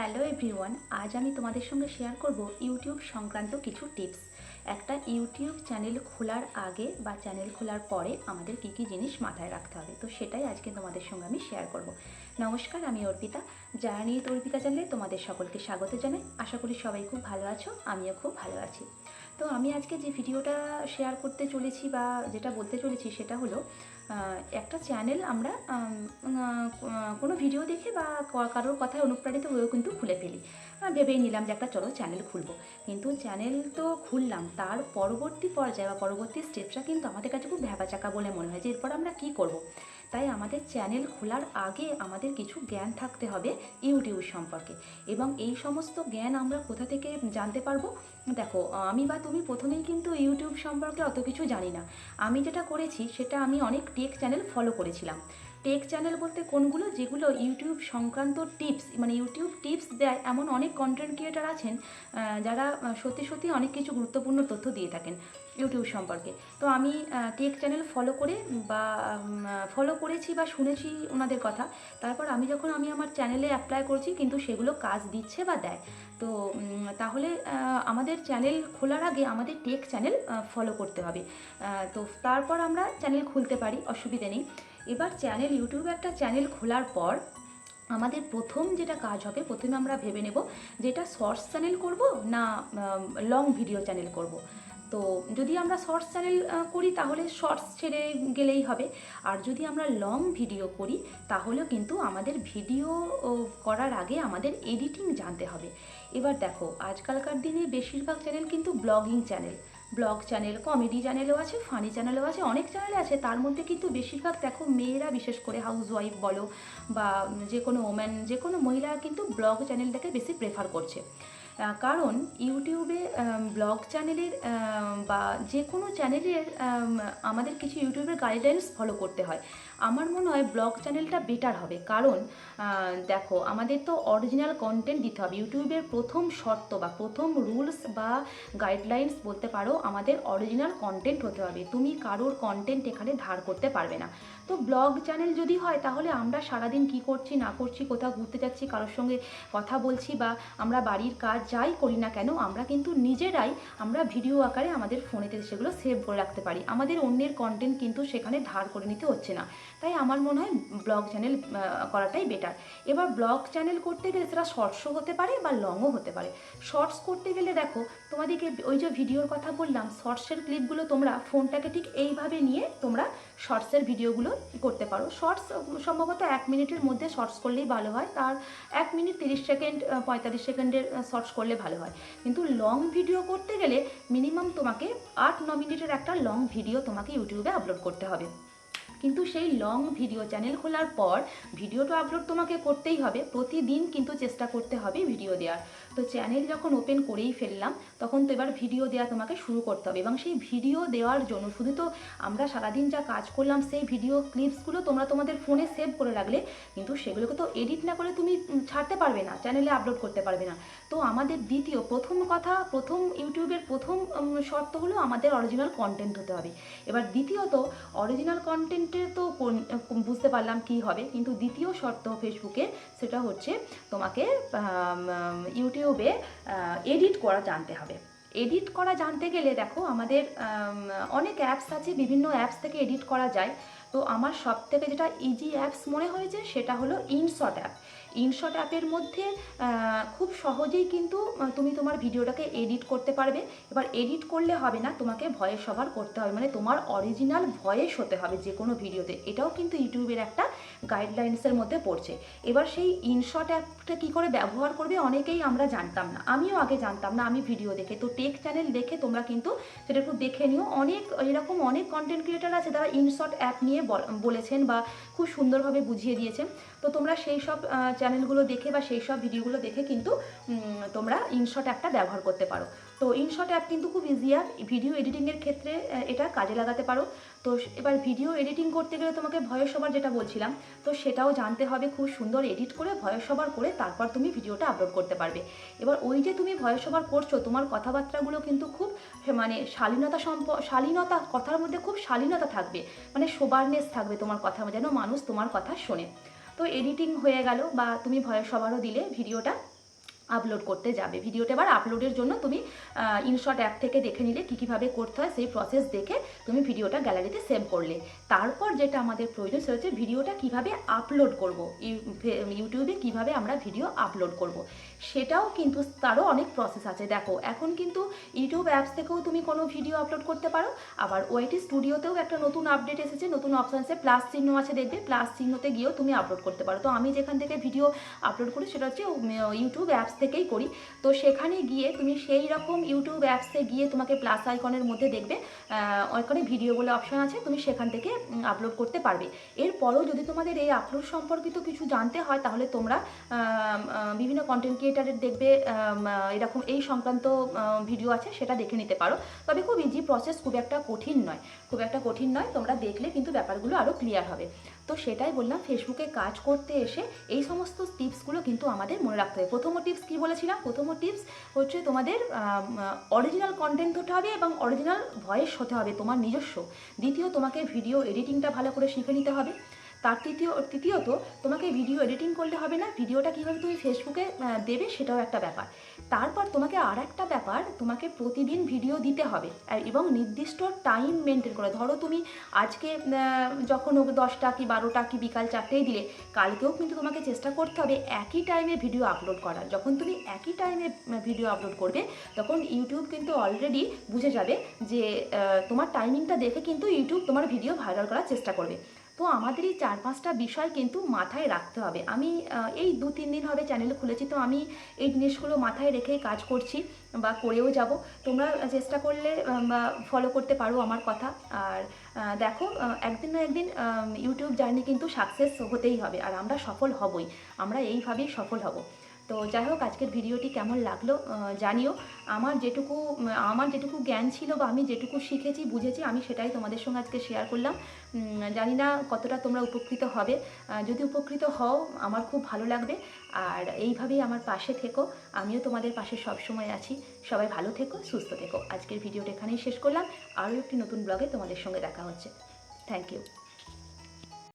Hello everyone, আজ আমি তোমাদের সঙ্গে শেয়ার করব ইউটিউব সংক্রান্ত কিছু টিপস। একটা ইউটিউব চ্যানেল খোলার আগে বা চ্যানেল খোলার পরে আমাদের কি কি জিনিস মাথায় রাখতে হবে, তো সেটাই আজকে তোমাদের সঙ্গে আমি শেয়ার করব। নমস্কার, আমি অর্পিতা। জার্নি অর্পিতা চ্যানেলে তোমাদের সকলকে স্বাগত জানাই। আশা করি সবাই খুব ভালো আছো, আমিও খুব ভালো আছি। তো আমি আজকে যে ভিডিওটা শেয়ার করতে চলেছি বা যেটা বলতে চলেছি সেটা হলো একটা চ্যানেল আমরা কোনো ভিডিও দেখে বা কারোর কথায় অনুপ্রাণিত হয়েও কিন্তু খুলে ফেলি ভেবেই নিলাম যে একটা চলো চ্যানেল খুলবো কিন্তু চ্যানেল তো খুললাম, তার পরবর্তী পর্যায়ে বা পরবর্তী স্টেপটা কিন্তু আমাদের কাছে খুব ভ্যাবাচাকা বলে মনে হয় যে এরপর আমরা কী করব। তাই আমাদের চ্যানেল খোলার আগে আমাদের কিছু জ্ঞান থাকতে হবে ইউটিউব সম্পর্কে। এবং এই সমস্ত জ্ঞান আমরা কোথা থেকে জানতে পারব? দেখো, আমি বা তুমি প্রথমেই কিন্তু ইউটিউব সম্পর্কে অত কিছু জানি না। আমি যেটা করেছি, সেটা আমি অনেক টেক চ্যানেল ফলো করেছিলাম। টেক চ্যানেল বলতে কোনগুলো? যেগুলো ইউটিউব সংক্রান্ত টিপস মানে ইউটিউব টিপস দেয় এমন অনেক কন্টেন্ট ক্রিয়েটার আছেন যারা সত্যি সত্যি অনেক কিছু গুরুত্বপূর্ণ তথ্য দিয়ে থাকেন। ইউটিউব সম্পর্কে। তো আমি টেক চ্যানেল ফলো করে বা ফলো করেছি বা শুনেছি ওনাদের কথা। তারপর আমি যখন আমি আমার চ্যানেলে অ্যাপ্লাই করছি, কিন্তু সেগুলো কাজ দিচ্ছে বা দেয়। তো তাহলে আমাদের চ্যানেল খোলার আগে আমাদের টেক চ্যানেল ফলো করতে হবে। তো তারপর আমরা চ্যানেল খুলতে পারি, অসুবিধে নেই। এবার চ্যানেল ইউটিউবে একটা চ্যানেল খোলার পর, আমাদের প্রথম যেটা কাজ হবে, প্রথমে আমরা ভেবে নেব, যেটা শর্টস চ্যানেল করব না লং ভিডিও চ্যানেল করব। তো যদি আমরা শর্টস চ্যানেল করি তাহলে শর্টস ছেড়ে গেলেই হবে। আর যদি আমরা লং ভিডিও করি, তাহলেও কিন্তু আমাদের ভিডিও করার আগে আমাদের এডিটিং জানতে হবে। এবার দেখো, আজকালকার দিনে বেশিরভাগ চ্যানেল কিন্তু blogging channel vlog channel comedy চ্যানেলও আছে ফানি চ্যানেলও আছে, অনেক চ্যানেল আছে। তার মধ্যে কিন্তু বেশিরভাগ দেখো মেয়েরা, বিশেষ করে হাউস ওয়াইফ বলো বা যে কোনো ওম্যান যে কোনো মহিলা কিন্তু ব্লগ চ্যানেলটাকে বেশি প্রেফার করছে। কারণ ইউটিউবে ব্লগ চ্যানেলের বা যে কোনো চ্যানেলের আমাদের কিছু ইউটিউবের গাইডলাইন্স ফলো করতে হয়। আমার মনে হয় ব্লগ চ্যানেলটা বেটার হবে। কারণ দেখো, আমাদের তো অরিজিনাল কন্টেন্ট দিতে হবে। ইউটিউবের প্রথম শর্ত বা প্রথম রুলস বা গাইডলাইন্স বলতে পারো, আমাদের অরিজিনাল কন্টেন্ট হতে হবে। তুমি কারোর কন্টেন্ট এখানে ধার করতে পারবে না। তো ব্লগ চ্যানেল যদি হয়, তাহলে আমরা সারাদিন কি করছি, না করছি, কোথাও ঘুরতে যাচ্ছি, কারোর সঙ্গে কথা বলছি বা আমরা বাড়ির কাজ যাই করি না কেন, আমরা কিন্তু নিজেরাই আমরা ভিডিও আকারে আমাদের ফোনেতে সেগুলো সেভ করে রাখতে পারি। আমাদের অন্যের কন্টেন্ট কিন্তু সেখানে ধার করে নিতে হচ্ছে না। তাই আমার মনে হয় ব্লগ চ্যানেল করাটাই বেটার এবার ব্লগ চ্যানেল করতে গেলে সেটা শর্টসও হতে পারে বা লংও হতে পারে। শর্টস করতে গেলে দেখো, তোমাদেরকে ওই যে ভিডিওর কথা বললাম শর্টসের ক্লিপগুলো তোমরা ফোনটাকে ঠিক এইভাবে নিয়ে তোমরা শর্টসের ভিডিওগুলো করতে পারো। শর্টস সম্ভবত এক মিনিটের মধ্যে শর্টস করলেই ভালো হয়। তার এক মিনিট তিরিশ সেকেন্ড পঁয়তাল্লিশ সেকেন্ডের শর্টস করলে ভালো হয়। কিন্তু লং ভিডিও করতে গেলে মিনিমাম তোমাকে আট, ন মিনিটের একটা লং ভিডিও তোমাকে ইউটিউবে আপলোড করতে হবে। কিন্তু সেই লং ভিডিও চ্যানেল খোলার পর ভিডিওটা আপলোড তোমাকে করতেই হবে। প্রতিদিন কিন্তু চেষ্টা করতে হবে ভিডিও দেওয়ার। তো চ্যানেল যখন ওপেন করেই ফেললাম, তখন তো এবার ভিডিও দেওয়া তোমাকে শুরু করতে হবে এবং সেই ভিডিও দেওয়ার জন্য শুধু তো আমরা সারাদিন যা কাজ করলাম, সেই ভিডিও ক্লিপসগুলো তোমরা তোমাদের ফোনে সেভ করে রাখলে কিন্তু সেগুলোকে তো এডিট না করে তুমি ছাড়তে পারবে না চ্যানেলে আপলোড করতে পারবে না। তো আমাদের দ্বিতীয়, প্রথম কথা, প্রথম ইউটিউবের প্রথম শর্ত হলো আমাদের অরিজিনাল কন্টেন্ট হতে হবে। এবার দ্বিতীয়ত অরিজিনাল কন্টেন্টে তো বুঝতে পারলাম কি হবে, কিন্তু দ্বিতীয় শর্ত ফেসবুকে সেটা হচ্ছে তোমাকে ইউটিউবে এডিট করা জানতে হবে। এডিট করা জানতে গেলে দেখো আমাদের অনেক অ্যাপস আছে, বিভিন্ন অ্যাপস থেকে এডিট করা যায়। তো আমার সব থেকে যেটা ইজি অ্যাপস মনে হয়েছে সেটা হলো ইনশট অ্যাপ ইনশট অ্যাপের মধ্যে খুব সহজেই কিন্তু তুমি তোমার ভিডিওটাকে এডিট করতে পারবে। এবার এডিট করলে হবে না, তোমাকে ভয়েস ওভার করতে হবে। মানে তোমার অরিজিনাল ভয়েস হতে হবে যে কোনো ভিডিওতে। এটাও কিন্তু ইউটিউবের একটা গাইডলাইন্সের মধ্যে পড়ছে। এবার সেই ইনশট অ্যাপটা কী করে ব্যবহার করবে, অনেকেই আমরা জানতাম না। আমিও আগে জানতাম না, আমি ভিডিও দেখে। তো টেক চ্যানেল দেখে তোমরা কিন্তু সেটা একটু দেখে নিও। অনেক এরকম অনেক কন্টেন্ট ক্রিয়েটার আছে তারা ইনশট অ্যাপ নিয়ে বল- বলেছেন বা খুব সুন্দরভাবে বুঝিয়ে দিয়েছেন। তো তোমরা সেই সব চ্যানেলগুলো দেখে বা সেই সব ভিডিওগুলো দেখে কিন্তু তোমরা ইনশট অ্যাপটা ব্যবহার করতে পারো। তো ইনশট অ্যাপ কিন্তু খুব ইজি অ্যাপ ভিডিও এডিটিংয়ের ক্ষেত্রে এটা কাজে লাগাতে পারো। তো এবার ভিডিও এডিটিং করতে গেলে তোমাকে ভয়েস ওভার যেটা বলছিলাম, তো সেটাও জানতে হবে, খুব সুন্দর এডিট করে ভয়েস ওভার করে তারপর তুমি ভিডিওটা আপলোড করতে পারবে। এবার ওই যে তুমি ভয়েস ওভার করছ, তোমার কথাবার্তাগুলো কিন্তু খুব মানে শালীনতা সম্প, শালীনতা, কথার মধ্যে খুব শালীনতা থাকবে মানে সোবারনেস থাকবে তোমার কথা, যেন মানুষ তোমার কথা শোনে। তো এডিটিং হয়ে গেল বা তুমি ভয়েস ওভারও দিলে ভিডিওটা আপলোড করতে যাবে। ভিডিওটা এবার আপলোডের জন্য তুমি ইনশট অ্যাপ থেকে দেখে নিলে কী কীভাবে করতে হয়, সেই প্রসেস দেখে তুমি ভিডিওটা গ্যালারিতে সেভ করলে। তারপর যেটা আমাদের প্রয়োজন সেটা হচ্ছে ভিডিওটা কীভাবে আপলোড করব ইউটিউবে কীভাবে আমরা ভিডিও আপলোড করব। সেটাও কিন্তু তারও অনেক প্রসেস আছে। দেখো, এখন কিন্তু ইউটিউব অ্যাপস থেকেও তুমি কোনো ভিডিও আপলোড করতে পারো, আবার ওয়াইটি স্টুডিওতেও একটা নতুন আপডেট এসেছে, নতুন অপশানসে প্লাস চিহ্ন আছে দেখবে প্লাস চিহ্নতে গিয়েও তুমি আপলোড করতে পারো। তো আমি যেখান থেকে ভিডিও আপলোড করি সেটা হচ্ছে ইউটিউব অ্যাপস থেকেই করি। তো সেখানে গিয়ে তুমি সেই রকম ইউটিউব অ্যাপসে গিয়ে তোমাকে প্লাস আইকনের মধ্যে দেখবে ওখানে ভিডিও বলে অপশান আছে, তুমি সেখান থেকে আপলোড করতে পারবে। এরপরও যদি তোমাদের এই আপলোড সম্পর্কিত কিছু জানতে হয়, তাহলে তোমরা বিভিন্ন কন্টেন্ট ক্রিয়েটারের দেখবে এরকম এই সংক্রান্ত ভিডিও আছে, সেটা দেখে নিতে পারো। তবে খুব ইজি প্রসেস খুব একটা কঠিন নয়। খুব একটা কঠিন নয়, তোমরা দেখলে কিন্তু ব্যাপারগুলো আরও ক্লিয়ার হবে। তো সেটাই বললাম ফেসবুকে কাজ করতে এসে এই সমস্ত টিপসগুলো কিন্তু আমাদের মনে রাখতে হবে। প্রথম টিপস কী বলেছিলাম? প্রথম টিপস হচ্ছে তোমাদের অরিজিনাল কন্টেন্ট হতে হবে এবং অরিজিনাল ভয়েস হতে হবে তোমার নিজস্ব। দ্বিতীয়, তোমাকে ভিডিও এডিটিংটা ভালো করে শিখে নিতে হবে। তার তৃতীয়, তৃতীয়ত, তোমাকে ভিডিও এডিটিং করলে হবে না। ভিডিওটা কীভাবে তুমি ফেসবুকে দেবে সেটাও একটা ব্যাপার। তারপর তোমাকে আর একটা ব্যাপার, তোমাকে প্রতিদিন ভিডিও দিতে হবে। এবং নির্দিষ্ট টাইম মেনটেন করে। ধরো তুমি আজকে যখন দশটা কি বারোটা কি বিকাল চারটেই দিলে, কালকেও কিন্তু তোমাকে চেষ্টা করতে হবে একই টাইমে ভিডিও আপলোড করার। যখন তুমি একই টাইমে ভিডিও আপলোড করবে, তখন ইউটিউব কিন্তু অলরেডি বুঝে যাবে যে তোমার টাইমিংটা দেখে কিন্তু ইউটিউব তোমার ভিডিও ভাইরাল করার চেষ্টা করবে। তো আমাদের এই চার পাঁচটা বিষয় কিন্তু মাথায় রাখতে হবে। আমি এই দু তিন দিন হবে চ্যানেল খুলেছি, তো আমি এই জিনিসগুলো মাথায় রেখেই কাজ করছি বা করেও যাব। তোমরা চেষ্টা করলে ফলো করতে পারো আমার কথা। আর দেখো একদিন না একদিন ইউটিউব জার্নি কিন্তু সাকসেস হতেই হবে, আর আমরা সফল হবই। আমরা এইভাবেই সফল হব। তো যাই হোক আজকের ভিডিওটি কেমন লাগল জানিও। আমার যেটুকু আমার যেটুকু জ্ঞান ছিল বা আমি যেটুকু শিখেছি, বুঝেছি, আমি সেটাই তোমাদের সঙ্গে আজকে শেয়ার করলাম। জানি না কতটা তোমরা উপকৃত হবে। যদি উপকৃত হও, আমার খুব ভালো লাগবে। আর এইভাবেই আমার পাশে থেকো। আমিও তোমাদের পাশে সব সময় আছি। সবাই ভালো থেকো, সুস্থ থেকো। আজকের ভিডিওটা এখানেই শেষ করলাম। আরও একটি নতুন ব্লগে তোমাদের সঙ্গে দেখা হচ্ছে। Thank you